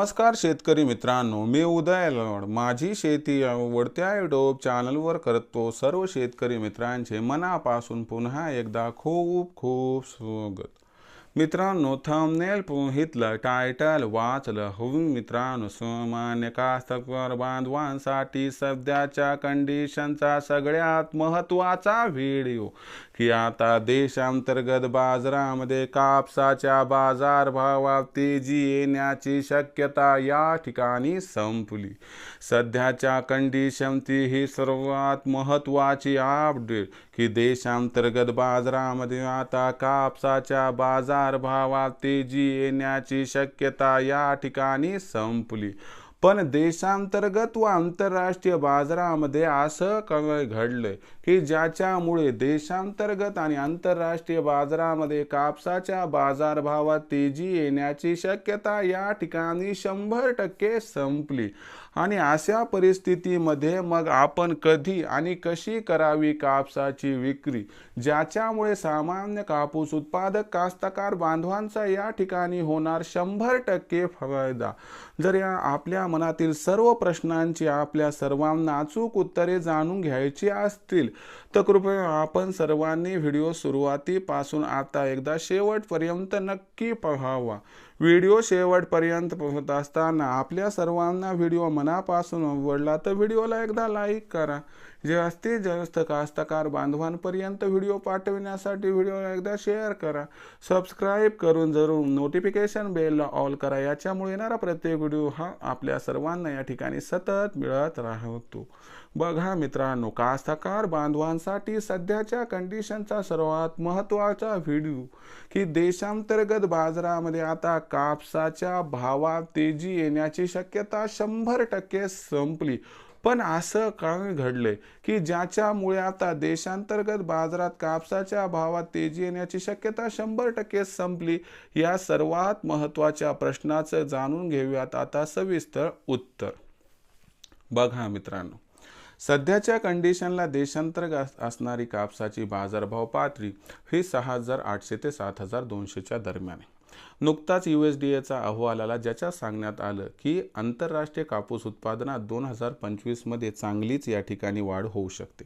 नमस्कार शेतकरी मित्रांनो मी उदय लोड. माझी शेती आवडत्या युट्यूब चॅनलवर करतो. सर्व शेतकरी मित्रांचे मनापासून पुन्हा एकदा खूप खूप स्वागत. मित्रांनो थंबनेल पोहितलं टायटल वाचलं. होऊन मित्रांनो सामान्य कास्तकार बांधवांसाठी सध्याच्या कंडिशनचा सगळ्यात महत्त्वाचा व्हिडिओ की आता देशांतर्गत बाजारामध्ये कापसाच्या बाजारभावात तेजी येण्याची शक्यता या ठिकाणी संपली. सध्याच्या कंडिशनची ही सर्वात महत्त्वाची अपडेट की देशांतर्गत बाजारामध्ये आता कापसाच्या बाजार बाजारभावात तेजी येण्याची शक्यता या ठिकाणी संपली. पण देशांतर्गत व आंतरराष्ट्रीय बाजारामध्ये असं घडलं घडलंय की ज्याच्यामुळे देशांतर्गत आणि आंतरराष्ट्रीय बाजारामध्ये कापसाच्या बाजारभावात तेजी येण्याची शक्यता या ठिकाणी शंभर टक्के संपली. आणि अशा परिस्थितीमध्ये मग आपण कधी आणि कशी करावी कापसाची विक्री? ज्याच्यामुळे सामान्य कापूस उत्पादक कास्तकार बांधवांचा या ठिकाणी होणार शंभर टक्के फायदा. जर या आपल्या मनातील सर्व प्रश्नांची आपल्या सर्वांना अचूक उत्तरे जाणून घ्यायची असतील. तर कृपया आपण सर्वांनी व्हिडिओ सुरुवातीपासून आता एकदा शेवटपर्यंत नक्की पाहावा. व्हिडिओ शेवटपर्यंत पाहत असताना आपल्या सर्वांना व्हिडिओ मनापासून आवडला तर व्हिडिओला एकदा लाईक करा. जास्तीत जास्त कास्तकार बांधवांपर्यंत व्हिडिओ पाठविण्यासाठी व्हिडिओला एकदा शेअर करा. सबस्क्राईब करून जरूर नोटिफिकेशन बेलला ऑल करा. याच्यामुळे येणारा प्रत्येक व्हिडिओ हा आपल्या सर्वांना या ठिकाणी सतत मिळत राहतो. बघा मित्रांनो कास्तकार बांधवांसाठी सध्याच्या कंडिशनचा सर्वात महत्त्वाचा व्हिडिओ की देशांतर्गत बाजारामध्ये आता कापसाच्या भावात तेजी येण्याची शक्यता शंभर टक्के संपली. पण असं कारण घडलंय की ज्याच्यामुळे आता देशांतर्गत बाजारात कापसाच्या भावात तेजी येण्याची शक्यता शंभर टक्के संपली या सर्वात महत्त्वाच्या प्रश्नाचं जाणून घेऊयात आता सविस्तर उत्तर. बघा मित्रांनो सध्याच्या कंडिशनला देशांतर्गत असणारी कापसाची बाजारभाव पातळी ही सहा हजार आठशे ते सात हजार दोनशेच्या दरम्यान आहे. नुकताच यू एस डी एचा अहवाल आला ज्याच्या सांगण्यात आलं की आंतरराष्ट्रीय कापूस उत्पादनात दोन हजार पंचवीसमध्ये चांगलीच या ठिकाणी वाढ होऊ शकते.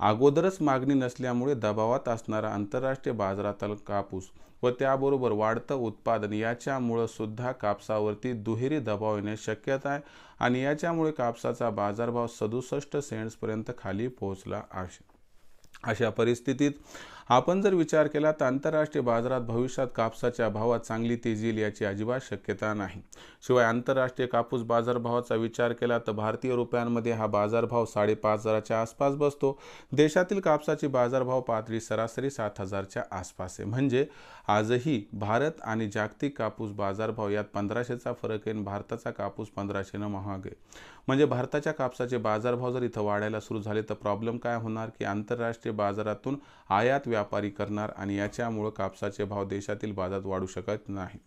अगोदरच मागणी नसल्यामुळे दबावात असणारा आंतरराष्ट्रीय बाजारातील कापूस व त्याबरोबर वाढतं उत्पादन याच्यामुळं सुद्धा कापसावरती दुहेरी दबाव येण्याची शक्यता आहे आणि याच्यामुळे कापसाचा बाजारभाव सदुसष्ट सेंट्सपर्यंत खाली पोहोचला आहे. अशा परिस्थितीत आपण जर विचार केला तर आंतरराष्ट्रीय बाजारात भविष्यात कापसाच्या भावात चांगली तेजी येईल याची अजिबात शक्यता नाही. शिवाय आंतरराष्ट्रीय कापूस बाजारभावाचा विचार केला तर भारतीय रुपयांमध्ये हा बाजारभाव साडेपाच हजाराच्या आसपास बसतो. देशातील कापसाची बाजारभाव पातळी सरासरी सात हजारच्या आसपास आहे. म्हणजे आजही भारत आणि जागतिक कापूस बाजारभाव यात पंधराशेचा फरक आहे भारताचा कापूस पंधराशेनं महाग आहे. म्हणजे भारताच्या कापसाचे बाजारभाव जर इथं वाढायला सुरू झाले तर प्रॉब्लेम काय होणार की आंतरराष्ट्रीय बाजारातून आयात व्यापारी करणार आणि याच्यामुळं कापसाचे भाव देशातील बाजारात वाढू शकत नाही.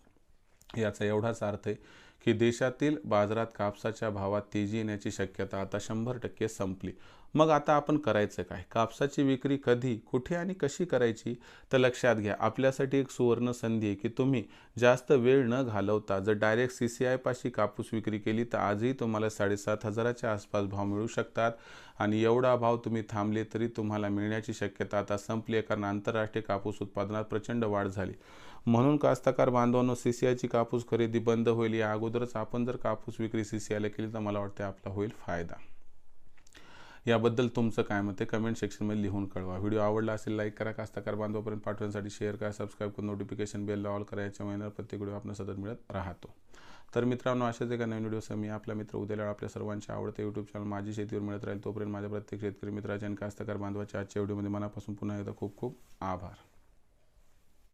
याचा एवढाच अर्थ आहे की देशातील बाजारात कापसाच्या भावात तेजी येण्याची शक्यता आता शंभर टक्के संपली. मग आता आपण करायचं काय? कापसाची विक्री कधी कुठे आणि कशी करायची? तर लक्षात घ्या आपल्यासाठी एक सुवर्ण संधी आहे की तुम्ही जास्त वेळ न घालवता जर डायरेक्ट सी सी आयपाशी कापूस विक्री केली तर आजही तुम्हाला साडेसात हजाराच्या आसपास भाव मिळू शकतात आणि एवढा भाव तुम्ही थांबले तरी तुम्हाला मिळण्याची शक्यता आता संपली आहे कारण आंतरराष्ट्रीय कापूस उत्पादनात प्रचंड वाढ झाली. म्हणून कास्तकार बांधवांनो सी सी आयची कापूस खरेदी बंद होईल या अगोदरच आपण जर कापूस विक्री सी सी आयला केली तर मला वाटते आपला होईल फायदा. याबद्दल तुमचं काय मत आहे? कमेंट सेक्शनमध्ये लिहून कळवा. व्हिडिओ आवडला असेल लाईक करा. कास्तकार बांधवापर्यंत पाठवण्यासाठी शेअर करा. सबस्क्राईब करून नोटिफिकेशन बेलला ऑल करा. याच्या प्रत्येक व्हिडिओ आपण सतत मिळत राहतो. तर मित्रांनो अशाच एका नवीन व्हिडिओसह मी आपला मित्र उद्याला आपल्या सर्वांच्या आवडते यूट्यूब चॅनल माझी शेतीवर मिळत राहील तोपर्यंत माझ्या प्रत्येक शेतकरी मित्राच्या आणि कास्तकार बांधवाच्या आजच्या व्हिडिओमध्ये मनापासून पुन्हा एकदा खूप खूप आभार.